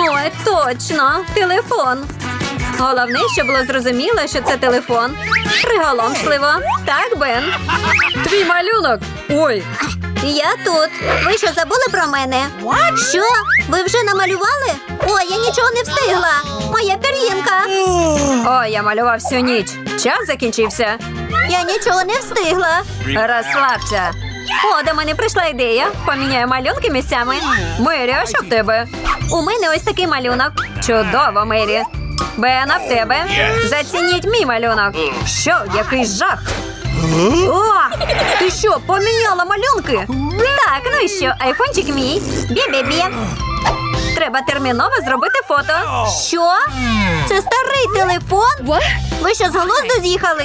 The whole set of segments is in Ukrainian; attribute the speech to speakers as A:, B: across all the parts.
A: Ой, точно, телефон. Головне, щоб було зрозуміло, що це телефон. Приголомшливо. Так, Бен. Твій малюнок. Ой,
B: Я тут. Ви що забули про мене? Що? Ви вже намалювали? Ой, я нічого не встигла. Моя пір'їнка.
A: ой, я малював всю ніч. Час закінчився.
B: Я нічого не встигла.
A: Розслабся. О, до мене прийшла ідея. Поміняю малюнки місцями. Мері, а що в тебе? У мене ось такий малюнок. Чудово, Мері. Бена, в тебе. Зацініть мій малюнок. Що, який жах? О, ти що, поміняла малюнки? Так, ну і що, айфончик мій. Бі-бі-бі. Треба терміново зробити фото.
B: Що? Це старий телефон? Ви що з глузду з'їхали?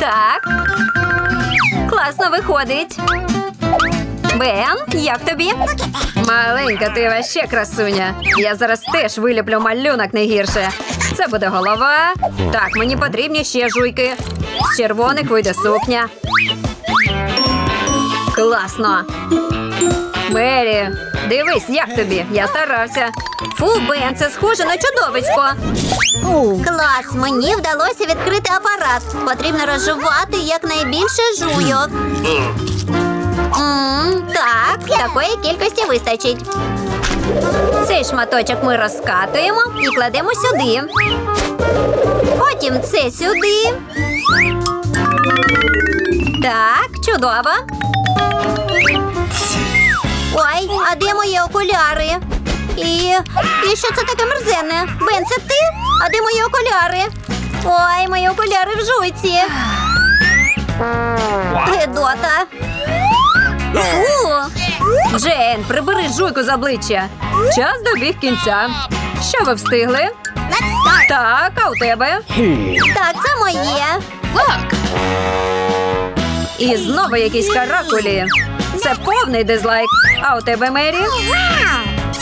A: Так. Класно виходить. Бен, як тобі? Маленька, ти ваще красуня. Я зараз теж виліплю малюнок не гірше. Це буде голова. Так, мені потрібні ще жуйки. З червоних вийде сукня. Класно. Мері, дивись, як тобі. Я старався. Фу, Бен, це схоже на чудовисько.
B: Клас, мені вдалося відкрити апарат. Потрібно розжувати якнайбільше жуйок. М, так, такої кількості вистачить.
A: Цей шматочок ми розкатуємо і кладемо сюди.
B: Потім це сюди.
A: Так, чудово.
B: Ой, а де мої окуляри? І, і що це таке мерзенне? Бен, це ти? А де мої окуляри? Ой, мої окуляри в жуйці. Гедота. Фу.
A: Джейн, прибери жуйку з обличчя. Час добіг кінця. Що ви встигли? Так, а у тебе?
B: Так, це моє.
A: І знову якісь каракулі. Це повний дизлайк. А у тебе Мері?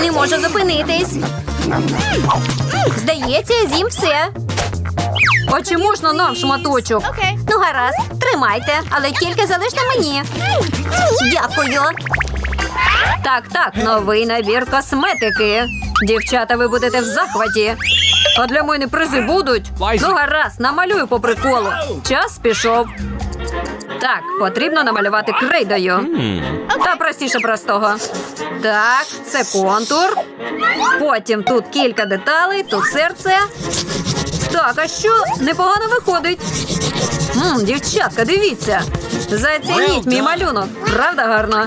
A: Не можу зупинитись.
B: Здається, з'їм все.
A: А чи можна нам шматочок?
B: Ну, гаразд, тримайте, але тільки залиште мені. Дякую.
A: Так, так, новий набір косметики. Дівчата, ви будете в захваті. А для мене призи будуть. Ну, гаразд, намалюю по приколу. Час пішов. Так, потрібно намалювати крейдою. Та простіше простого. Так, це контур. Потім тут кілька деталей, тут серце. Так, а що? Непогано виходить. М, дівчатка, дивіться. Зацініть мій малюнок. Правда гарно?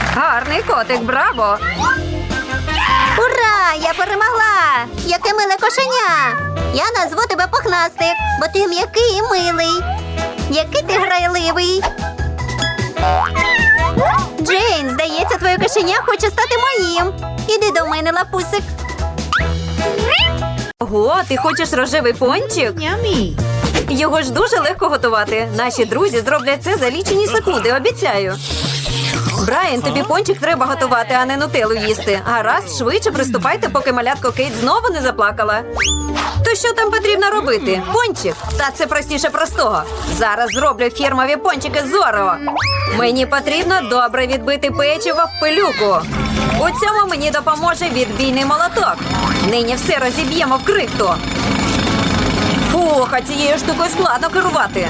A: Гарний котик, браво!
B: Ура! Я перемогла! Яке миле кошеня! Я назву тебе пухнастик, бо ти м'який і милий. Який ти грайливий. Джейн, здається, твоє кошеня хоче стати моїм. Іди до мене, лапусик.
A: Ого, ти хочеш рожевий пончик? Його ж дуже легко готувати. Наші друзі зроблять це за лічені секунди, обіцяю. Брайан, тобі пончик треба готувати, а не нутелу їсти. Гаразд, швидше приступайте, поки малятко Кейт знову не заплакала. То що там потрібно робити? Пончик? Та це простіше простого. Зараз зроблю фірмові пончики з Орео. Мені потрібно добре відбити печиво в пилюку. У цьому мені допоможе відбійний молоток. Нині все розіб'ємо в крихту. Фух, а цією штукою складно керувати.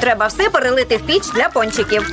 A: Треба все перелити в піч для пончиків.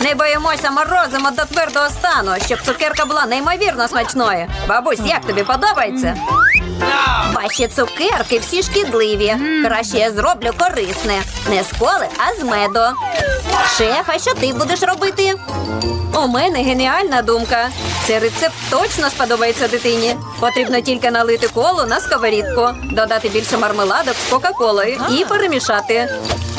A: Не боїмося, морозимо до твердого стану, щоб цукерка була неймовірно смачною. Бабусь, як тобі подобається? Ваші цукерки всі шкідливі. Краще я зроблю корисне. Не з коли, а з меду. Шеф, а що ти будеш робити? У мене геніальна думка. Цей рецепт точно сподобається дитині. Потрібно тільки налити колу на сковорідку, додати більше мармеладок з кока-колою і перемішати.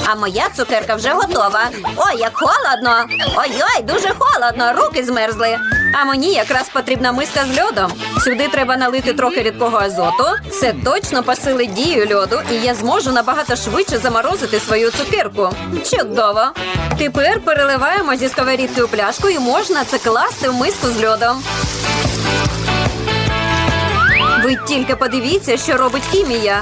B: А моя цукерка вже готова. Ой, як холодно! Ой-ой, дуже холодно, руки змерзли.
A: А мені якраз потрібна миска з льодом. Сюди треба налити трохи рідкого азоту. Це точно посилить дію льоду, і я зможу набагато швидше заморозити свою цукерку. Чудово! Тепер переливаємо зі сковорідки у пляшку і можна це класти в миску з льодом. Ви тільки подивіться, що робить хімія.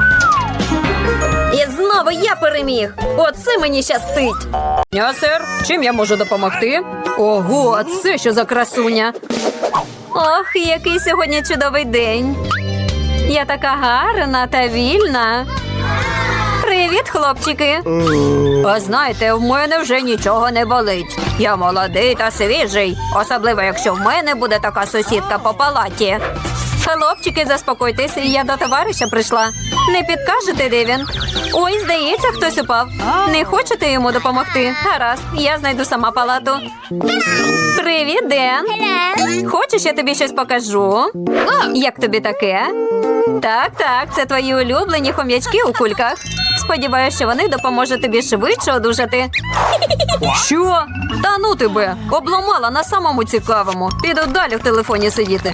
A: І знову я переміг. Оце мені щастить. Я, сер, чим я можу допомогти? Ого, це що за красуня. Ох, який сьогодні чудовий день. Я така гарна та вільна. Привіт, Привіт, хлопчики. А знаєте, в мене вже нічого не болить. Я молодий та свіжий, особливо якщо в мене буде така сусідка по палаті. Хлопчики, заспокойтесь, я до товариша прийшла. Не підкажете, де він? Ой, здається, хтось упав. Не хочете йому допомогти? Гаразд, я знайду сама палату. Привіт, Ден. Хочеш, я тобі щось покажу? Як тобі таке? Так, так, це твої улюблені хом'ячки у кульках. Сподіваюся, що вони допоможуть тобі швидше одужати. Що? Та ну тебе, обламала на самому цікавому. Піду далі в телефоні сидіти.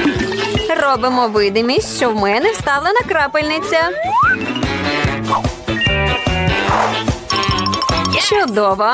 A: Робимо видимість, що в мене вставлена крапельниця. Чудово.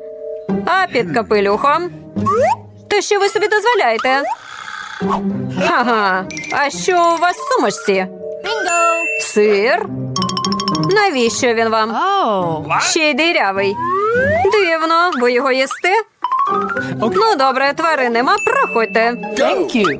A: А під капелюхом. То що ви собі дозволяєте? Ага. А що у вас в сумочці? Сир? Навіщо він вам? Ще й дирявий. Дивно, ви його їсте? Ну, добре, тварин нема, проходьте.
C: Thank you.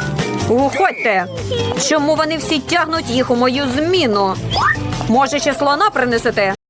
A: Уходьте! Чому вони всі тягнуть їх у мою зміну? Може, ще слона принесете?